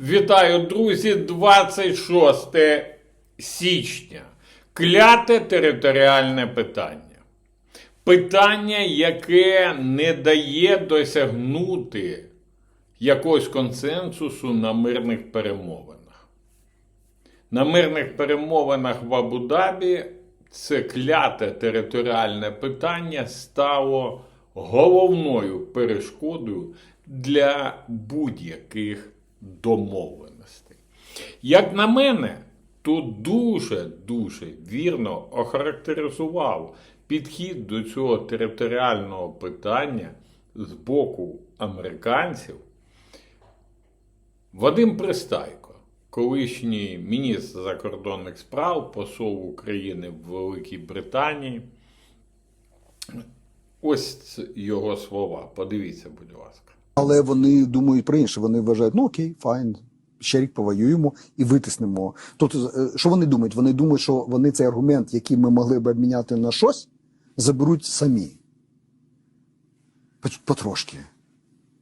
Вітаю, друзі! 26 січня. Кляте територіальне питання. Питання, яке не дає досягнути якогось консенсусу на мирних перемовинах. На мирних перемовинах в Абу-Дабі це кляте територіальне питання стало головною перешкодою для будь-яких домовленостей. Як на мене, тут дуже-дуже вірно охарактеризував підхід до цього територіального питання з боку американців Вадим Пристайко, колишній міністр закордонних справ, посол України в Великій Британії. Ось його слова. Подивіться, будь ласка. Але вони думають про інше. Вони вважають, ну окей, файн, ще рік повоюємо і витиснемо. Тобто, е, що вони думають? Вони думають, що вони цей аргумент, який ми могли б обміняти на щось, заберуть самі. Потрошки.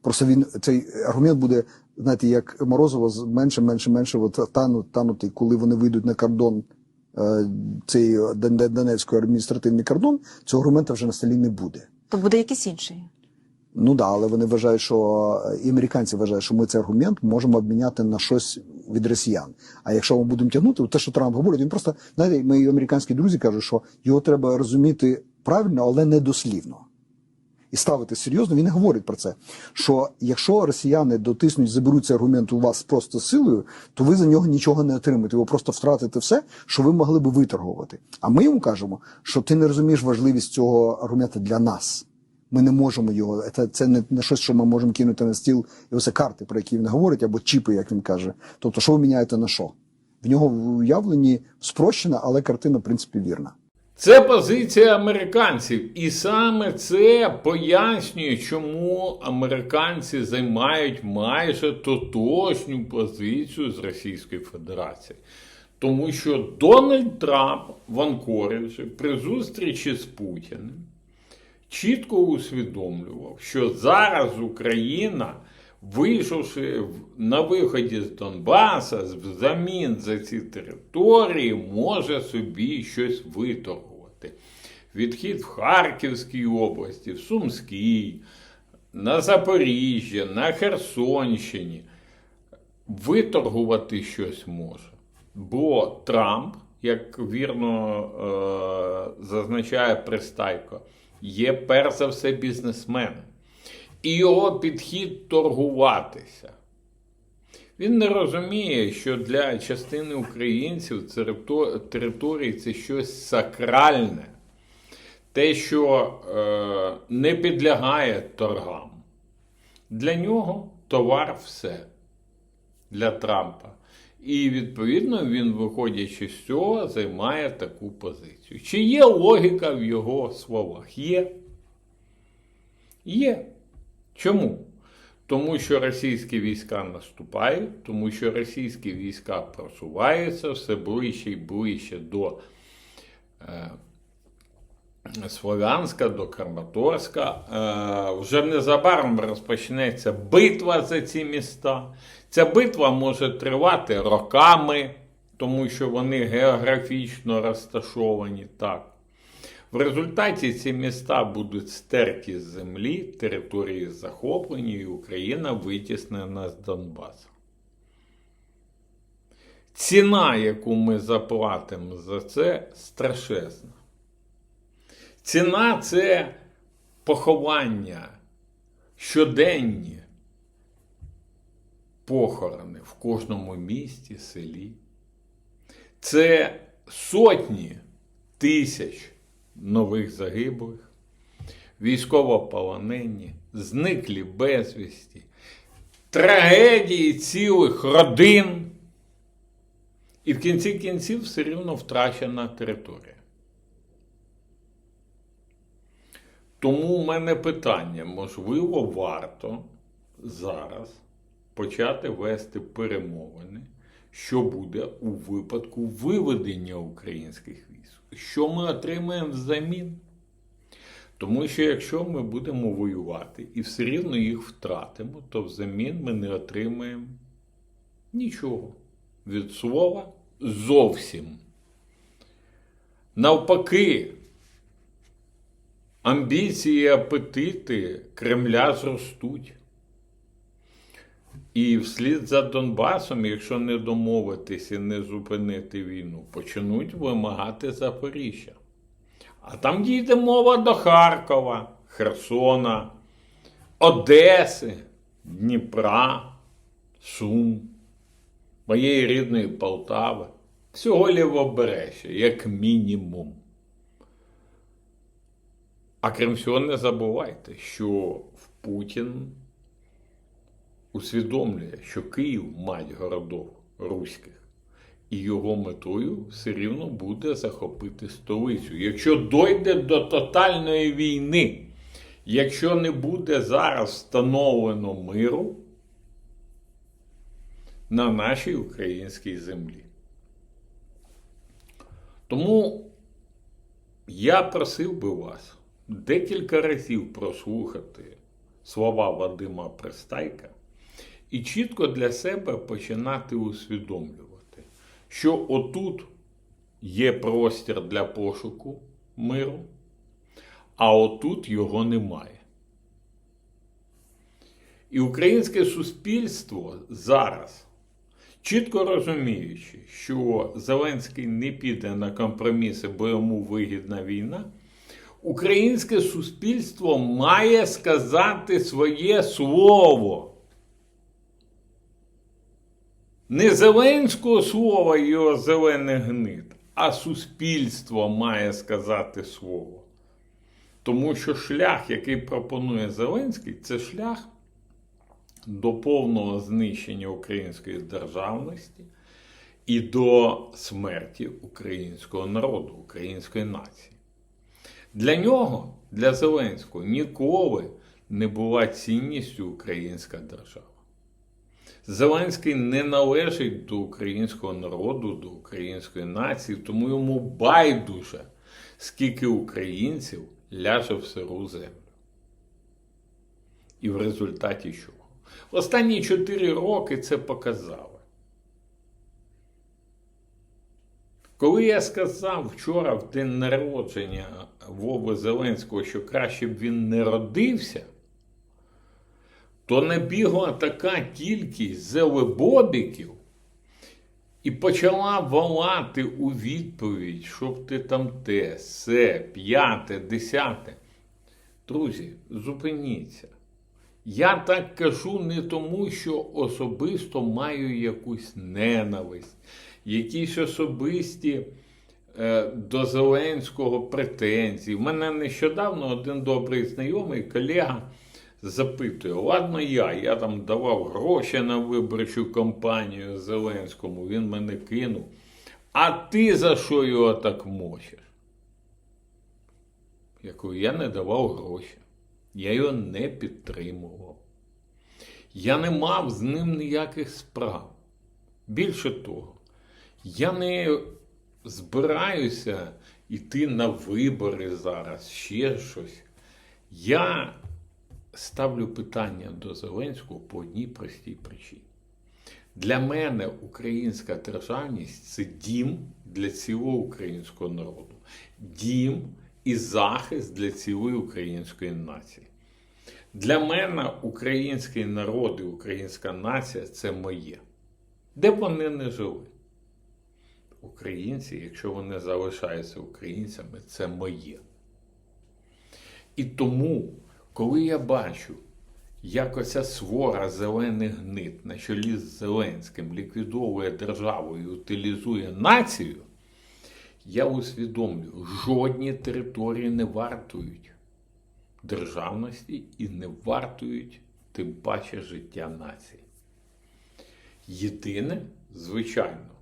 Просто він цей аргумент буде, знаєте, як Морозово менше, менше, менше тануть, танути, коли вони вийдуть на кордон, е, цей Дон- Донецький адміністративний кордон, цього аргумента вже на столі не буде. То буде якийсь інший. Ну да, але вони вважають, що і американці вважають, що ми цей аргумент можемо обміняти на щось від росіян. А якщо ми будемо тягнути, то те, що Трамп говорить, він просто знаєте, мої американські друзі кажуть, що його треба розуміти правильно, але не дослівно. І ставити серйозно, він говорить про це. Що якщо росіяни дотиснуть, заберуть цей аргумент у вас просто силою, то ви за нього нічого не отримаєте. Ви просто втратите все, що ви могли би виторгувати. А ми йому кажемо, що ти не розумієш важливість цього аргумента для нас. Ми не можемо його. Це, це не, не щось, що ми можемо кинути на стіл, і оце карти, про які він говорить, або чіпи, як він каже. Тобто, що ви міняєте на що? В нього в уявленні спрощена, але картина, в принципі, вірна. Це позиція американців, і саме це пояснює, чому американці займають майже тотожню позицію з Російською Федерацією. Тому що Дональд Трамп в Анкориджі при зустрічі з Путіним чітко усвідомлював, що зараз Україна, вийшовши на виході з Донбаса, взамін за ці території, може собі щось виторгувати. Відхід в Харківській області, в Сумській, на Запоріжжя, на Херсонщині виторгувати щось може. Бо Трамп, як вірно е, зазначає Пристайко, є перш за все бізнесменом. І його підхід торгуватися. Він не розуміє, що для частини українців території це щось сакральне, те, що е, не підлягає торгам. Для нього товар все для Трампа. І відповідно він, виходячи з цього, займає таку позицію. Чи є логіка в його словах? Є. Є. Чому? Тому що російські війська наступають, тому що російські війська просуваються все ближче і ближче до е, Слов'янська, до Краматорська. Е, вже незабаром розпочнеться битва за ці міста. Ця битва може тривати роками, тому що вони географічно розташовані так. В результаті ці міста будуть стерті з землі, території захоплені, і Україна витіснена з Донбасу. Ціна, яку ми заплатимо за це, страшезна. Ціна це поховання, щоденні похорони в кожному місті, селі. Це сотні тисяч нових загиблих, військовополонені, зниклі безвісті, трагедії цілих родин. І в кінці кінців все рівно втрачена територія. Тому у мене питання, можливо, варто зараз почати вести перемовини, що буде у випадку виведення українських військ. Що ми отримаємо взамін? Тому що якщо ми будемо воювати і все рівно їх втратимо, то взамін ми не отримаємо Нічого. Від слова зовсім. Навпаки, амбіції і апетити Кремля зростуть. І вслід за Донбасом, якщо не домовитись і не зупинити війну, почнуть вимагати Запоріжжя. А там дійде мова до Харкова, Херсона, Одеси, Дніпра, Сум, моєї рідної Полтави. Всього лівобережжя, як мінімум. А крім всього, не забувайте, що Путін усвідомлює, що Київ мать городов руських, і його метою все рівно буде захопити столицю. Якщо дойде до тотальної війни, якщо не буде зараз встановлено миру на нашій українській землі. Тому я просив би вас декілька разів прослухати слова Вадима Пристайка і чітко для себе починати усвідомлювати, що отут є простір для пошуку миру, а отут його немає. І українське суспільство зараз, чітко розуміючи, що Зеленський не піде на компроміси, бо йому вигідна війна, українське суспільство має сказати своє слово. Не Зеленського слова його зелений гнит, а суспільство має сказати слово. Тому що шлях, який пропонує Зеленський, це шлях до повного знищення української державності і до смерті українського народу, української нації. Для нього, для Зеленського, ніколи не була цінністю українська держава. Зеленський не належить до українського народу, до української нації, тому йому байдуже, скільки українців ляже в сиру землю. І в результаті чого? Останні чотири роки це показали. Коли я сказав вчора в день народження Вови Зеленського, що краще б він не родився, то набігла така кількість зелебобіків і почала волати у відповідь, щоб ти там те, се, п'яте, десяте. Друзі, зупиніться. Я так кажу не тому, що особисто маю якусь ненависть, якісь особисті до Зеленського претензії. У мене нещодавно один добрий знайомий колега запитує: ладно, я, я там давав гроші на виборчу кампанію Зеленському, він мене кинув. А ти за що його так мочиш? Я кажу, я не давав гроші. Я його не підтримував. Я не мав з ним ніяких справ. Більше того, я не збираюся йти на вибори зараз, ще щось. Я ставлю питання до Зеленського по одній простій причині. Для мене українська державність це дім для цілого українського народу, дім і захист для цілої української нації. Для мене український народ і українська нація це моє. Де б вони не жили? Українці, якщо вони залишаються українцями, це моє. І тому, коли я бачу, як оця свора зелених гнит на чолі з Зеленським ліквідовує державу і утилізує націю, я усвідомлюю, жодні території не вартують державності і не вартують тим паче життя нації. Єдине, звичайно,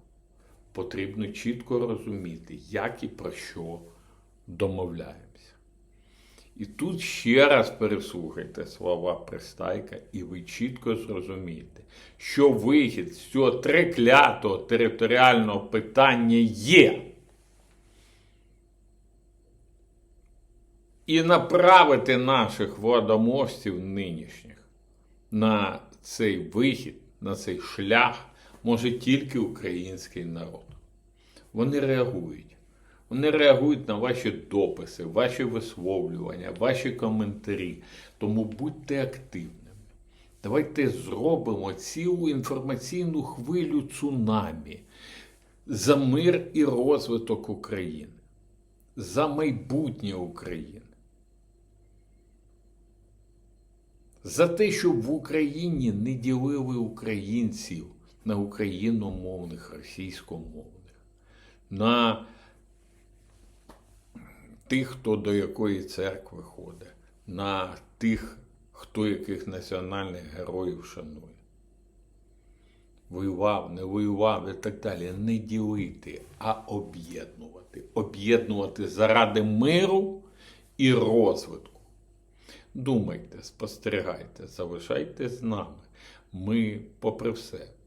потрібно чітко розуміти, як і про що домовляємося. І тут ще раз переслухайте слова Пристайка, і ви чітко зрозумієте, що вихід з цього треклятого територіального питання є. І направити наших владоможців нинішніх на цей вихід, на цей шлях може тільки український народ. Вони реагують. Вони реагують на ваші дописи, ваші висловлювання, ваші коментарі. Тому будьте активними. Давайте зробимо цілу інформаційну хвилю цунамі за мир і розвиток України, за майбутнє України. За те, щоб в Україні не ділили українців на україномовних, російськомовних, на тих, хто до якої церкви ходить, на тих, хто яких національних героїв шанує. Воював, не воював і так далі. Не ділити, а об'єднувати. Об'єднувати заради миру і розвитку. Думайте, спостерігайте, залишайтесь з нами. Ми, попри все,